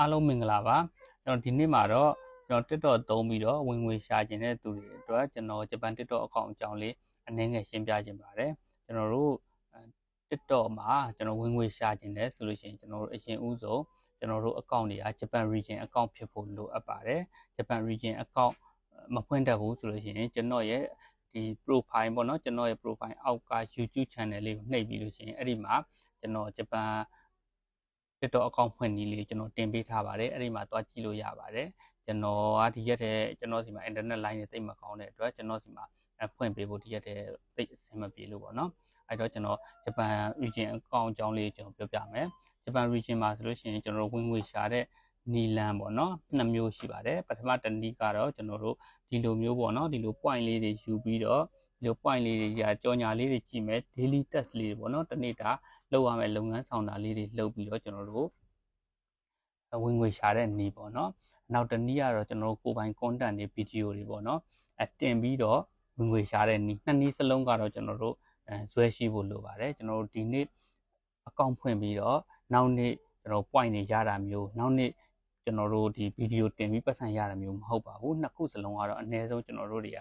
အားလုံးမင်္ဂလာပါကျွန်တော်ဒီနေ့မှာတော့ကျွန်တော် TikTok သုံးပြီးတော့ဝင်ငွေရှာကျင်တဲ့သူတွေအတွက်ကျွန်တော်ဂျပန် TikTok အကောင့်အကြောင်းလေးအနည်းငယ်ရှင်းပြခြင်းပါတယ်ကျွန်တော်တို့ TikTok မှာကျွန်တော်ဝင်ငွေရှာကျင်တယ်ဆိုလို့ရှိရင်ကျွန်တော်တို့အရင်ဦးဆုံးကျွန်တော်တို့အကောင့်တွေကဂျပန် region အကောင့်ဖြစ်ဖို့လိုအပ်ပါတယ်ဂျပန် region အကောင့်မဖွင့်တတ်ဘူးဆိုလို့ရှိရင်ကျွန်တော်ရဲ့ဒီ profile ပေါ့နော်ကျွန်တော်ရဲ့ profile အောက်က YouTube channel လေးကိုနှိပ်ပြီးလို့ရှိရင်အဲ့ဒီမှာကျွန်တော်ဂျပန် TikTok account ဖွင့်နည်းလေးကျွန်တော်တင်ပေးထားပါတယ်အဲ့ဒီမှာတွားကြည့်လို့ရပါတယ်ကျွန်တော်ကဒီရက်တည်းကျွန်တော်စီမှာ internet line တွေတိတ်မကောင်းတဲ့အတွက်ကျွန်တော်စီမှာဖွင့်ပေးဖို့ဒီရက်တည်းတိတ်အဆင်မပြေလို့ပေါ့နော်အဲ့တော့ကျွန်တော်ဂျပန် region account အကြောင်းလေးကျွန်တော်ပြောပြမယ်ဂျပန် region မှာဆိုလို့ရှိရင်ကျွန်တော်ဝင်ငွေရှာတဲ့နီလန်ပေါ့နော်နှစ်မျိုးရှိပါတယ်ပထမတစ်နည်းကတော့ကျွန်တော်တို့ဒီလိုမျိုးပေါ့နော်ဒီလို point လေးတွေယူပြီးတော့ဒီ လို point လေးတွေကြာကြော်ညာလေးတွေကြည့်မယ် daily test လေးတွေပေါ့နော်တနေ့တာလုပ်ရမယ့်လုပ်ငန်းဆောင်တာလေးတွေလုပ်ပြီးတော့ကျွန်တော်တို့ဝင်ငွေရှာတဲ့နေပေါ့နော်နောက်တစ်နည်းကတော့ကျွန်တော်တို့ကိုယ်ပိုင် content တွေ video တွေပေါ့နော်အတင်ပြီးတော့ဝင်ငွေရှာတဲ့နည်းနှစ်နည်းစလုံးကတော့ကျွန်တော်တို့အဲဇွဲရှိဖို့လိုပါတယ်ကျွန်တော်တို့ဒီနေ့အကောင့်ဖွင့်ပြီးတော့နောက်နေ့ကျွန်တော် point တွေရတာမျိုးနောက်နေ့ကျွန်တော်တို့ဒီဗီဒီယိုတင်ပြီးပတ်စံရတာမျိုးမဟုတ်ပါဘူးနှစ်ခုစလုံးကတော့အနည်းဆုံးကျွန်တော်တို့တွေက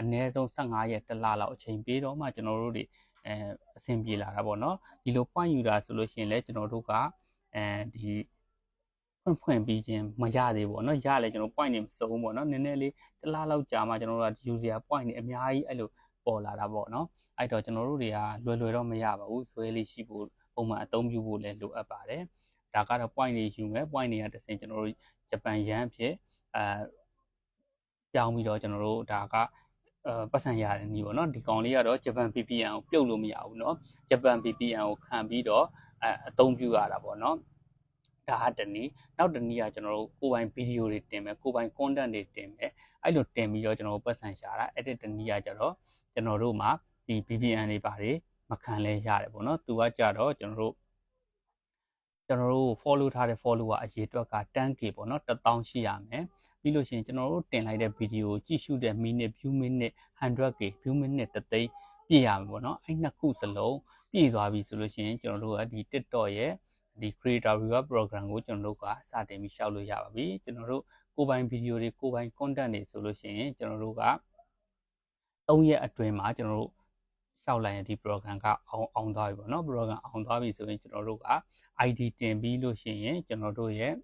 အနည်းဆုံး15ရက်တစ်လလောက်အချိန်ပေးတော့မှကျွန်တော်တို့တွေအဲအဆင်ပြေလာတာပေါ့နော်ဒီလို point ယူတာဆိုလို့ရှိရင်လည်းကျွန်တော်တို့ကအဲဒီဖွင့်ဖွင့်ပြီးချင်းမရသေးဘူးပေါ့နော်ရလဲကျွန်တော် point တွေမစုံဘူးပေါ့နော်နည်းနည်းလေးတစ်လားလောက်ကြာမှကျွန်တော်တို့က user point တွေအများကြီးအဲ့လိုပေါ်လာတာပေါ့နော်အဲ့တော့ကျွန်တော်တို့တွေကလွယ်လွယ်တော့မရပါဘူးဇွဲလေးရှိဖို့ပုံမှန်အသုံးပြုဖို့လည်းလိုအပ်ပါတယ်ဒါကတော့ point တွေယူမယ် point တွေကတစ်ဆင့်ကျွန်တော်တို့ဂျပန်ယန်အဖြစ်အဲပြောင်းပြီးတော့ကျွန်တော်တို့ဒါကအဲ ပတ်စံရတယ်နီးပေါ့နော်ဒီကောင်လေးကတော့ဂျပန် VPN ကိုပြုတ်လို့မရဘူးเนาะဂျပန် VPN ကိုခံပြီးတော့အဲအသုံးပြုရတာပေါ့เนาะဒါဟာတနည်းနောက်တနည်းကကျွန်တော်တို့ကိုယ်ပိုင်ဗီဒီယိုတွေတင်မယ်ကိုယ်ပိုင် content တွေတင်မယ်အဲ့လိုတင်ပြီးတော့ကျွန်တော်တို့ပတ်စံရှာတာအဲ့ဒီတနည်းကကျတော့ကျွန်တော်တို့မှာဒီ VPN တွေပါတယ်မခံလဲရတယ်ပေါ့နော်သူကကြတော့ကျွန်တော်တို့ကျွန်တော်တို့ follow ထားတဲ့ follower အရေအတွက်က 10k ပေါ့နော်1000ရှိရမယ် ပြီးလို့ရှိရင်ကျွန်တော်တို့တင်လိုက်တဲ့ဗီဒီယိုကြည့်ရှုတဲ့ minute view minute 100k view minute တသိန်းပြည့်ရမှာပေါ့နော်အဲ့နှစ်ခုစလုံးပြည့်သွားပြီဆိုလို့ရှိရင်ကျွန်တော်တို့ကဒီ TikTok ရဲ့ဒီ creator reward program ကိုကျွန်တော်တို့ကစတင်ပြီးရှောက်လို့ရပါပြီကျွန်တော်တို့ကိုယ်ပိုင်ဗီဒီယိုတွေကိုယ်ပိုင် content တွေဆိုလို့ရှိရင်ကျွန်တော်တို့က3ရက်အတွင်းမှာကျွန်တော်တို့ရှောက်လိုက်ရင်ဒီ program ကအောင်အောင်သွားပြီပေါ့နော် program အောင်သွားပြီဆိုရင်ကျွန်တော်တို့က ID တင်ပြီးလို့ရှိရင်ကျွန်တော်တို့ရဲ့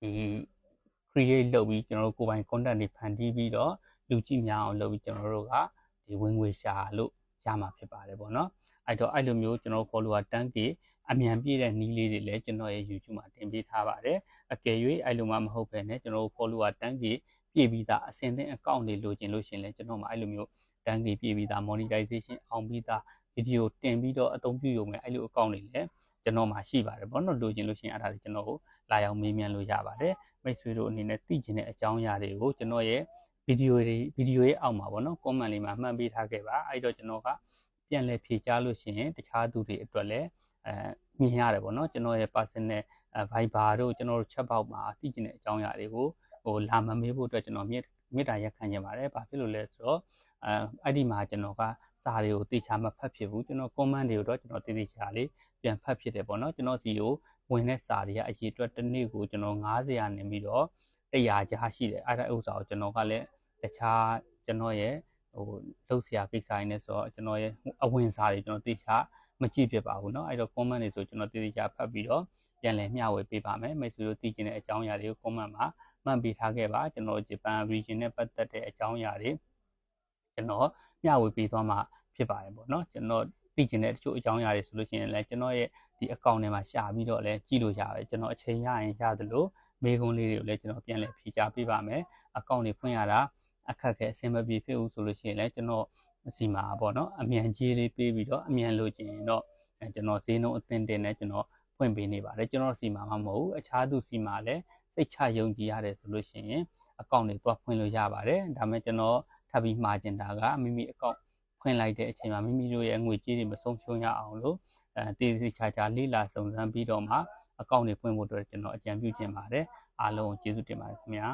ဒီ create လုပ်ပြီးကျွန်တော်တို့ကိုယ်ပိုင် content တွေဖန်တီးပြီးတော့လူကြည့်များအောင်လုပ်ပြီးကျွန်တော်တို့ကဒီဝင်ငွေရှာလို့ရမှာဖြစ်ပါတယ်ပေါ့နော်အဲ့တော့အဲ့လိုမျိုးကျွန်တော်တို့ follower 10k အမြန်ပြည့်တဲ့နီးလေးတွေလည်းကျွန်တော်ရဲ့ YouTube မှာတင်ပေးထားပါတယ်အကယ်၍အဲ့လိုမှမဟုတ်ဘဲနဲ့ကျွန်တော်တို့ follower 10k ပြည့်ပြီးသားအစင်သင့် account တွေလိုချင်လို့ရှင်လဲကျွန်တော်မှာအဲ့လိုမျိုး 10k ပြည့်ပြီးသား monetization အောင်ပြီးသားဗီဒီယိုတင်ပြီးတော့အသုံးပြုရုံပဲအဲ့လို account တွေလည်း ကျွန်တော်မှာရှိပါတယ်ပေါ့နော်လိုချင်လို့ရှိရင်အဲ့ဒါတွေကျွန်တော်ကိုလာရောက်မေးမြန်းလို့ရပါတယ်မိတ်ဆွေတို့အနေနဲ့သိချင်တဲ့အကြောင်းအရာတွေကိုကျွန်တော်ရဲ့ဗီဒီယိုတွေဗီဒီယိုရဲ့အောက်မှာပေါ့နော် comment လေးမှာမှတ်ပေးထားခဲ့ပါအဲ့တော့ကျွန်တော်ကပြန်လည်ဖြေကြားလို့ရှိရင်တခြားသူတွေအတွက်လည်းအဲမြင်ရတယ်ပေါ့နော်ကျွန်တော်ရဲ့ personal Viber တို့ကျွန်တော်တို့ chat box မှာသိချင်တဲ့အကြောင်းအရာတွေကိုဟိုလာမမေးဖို့အတွက်ကျွန်တော်မေတ္တာရက်ခံချင်ပါတယ်ဘာဖြစ်လို့လဲဆိုတော့အဲအဲ့ဒီမှာကျွန်တော်က စာတွေကိုတေချာမဖတ်ဖြစ်ဘူးကျွန်တော် comment တွေကိုတော့ကျွန်တော်တေချာလေးပြန်ဖတ်ဖြစ်တယ်ပေါ့နော်ကျွန်တော်စီကိုဝင်တဲ့စာတွေကအရေးအတွက်တစ်နေ့ကိုကျွန်တော်90ရာနေပြီးတော့100ကြားရှိတယ်အဲ့ဒါဥစ္စာကိုကျွန်တော်ကလည်းတခြားကျွန်တော်ရဲ့ဟိုလှုပ်ရှားကိစ္စရင်းနဲ့ဆိုတော့ကျွန်တော်ရဲ့အဝင်စာတွေကျွန်တော်တေချာမကြည့်ဖြစ်ပါဘူးเนาะအဲ့တော့ comment တွေဆိုကျွန်တော်တေချာဖတ်ပြီးတော့ပြန်လည်မျှဝေပေးပါမယ်မိတ်ဆွေတို့သိချင်တဲ့အကြောင်းအရာတွေကို comment မှာမှတ်ပေးထားခဲ့ပါကျွန်တော်ဂျပန် region နဲ့ပတ်သက်တဲ့အကြောင်းအရာတွေကျွန်တော်မျှဝေပေးသွားမှာ ဖြစ်ပါတယ်ပေါ့နော်ကျွန်တော်သိကျင်တဲ့တချို့အကြောင်းအရာတွေဆိုလို့ရှိရင်လည်းကျွန်တော်ရဲ့ဒီ account ထဲမှာရှာပြီးတော့လည်းကြည့်လို့ရတယ်ကျွန်တော်အချိန်ရရင်ရသလိုမေးခွန်းလေးတွေကိုလည်းကျွန်တော်ပြန်လည်ဖြေကြားပေးပါမယ် account တွေဖွင့်ရတာအခက်ခဲအဆင်မပြေဖြစ်ဘူးဆိုလို့ရှိရင်လည်းကျွန်တော်စီမှာပေါ့နော်အမြန်ကြီးလေးပေးပြီးတော့အမြန်လိုချင်ရင်တော့ကျွန်တော်ဈေးနှုန်းအသင့်တင်နဲ့ကျွန်တော်ဖွင့်ပေးနေပါတယ်ကျွန်တော်စီမှာမှမဟုတ်ဘူးအခြားသူစီမှာလည်းစိတ်ချယုံကြည်ရတယ်ဆိုလို့ရှိရင်အကောင့်တွေတွားဖွင့်လို့ရပါတယ်ဒါပေမဲ့ကျွန်တော်ထပ်ပြီးမှာကျင်တာကမိမိအကောင့် ဖွင့်လိုက်တဲ့အချိန်မှာမိမိတို့ရဲ့ငွေကြေးတွေမဆုံးရှုံးရအောင်လို့အဲတည်တည်ချာချာလေးလာစုံစမ်းပြီးတော့မှအကောင့်တွေဖွင့်ဖို့အတွက်ကျွန်တော်အကြံပြုချင်ပါတယ်အားလုံးကျေးဇူးတင်ပါတယ်ခင်ဗျာ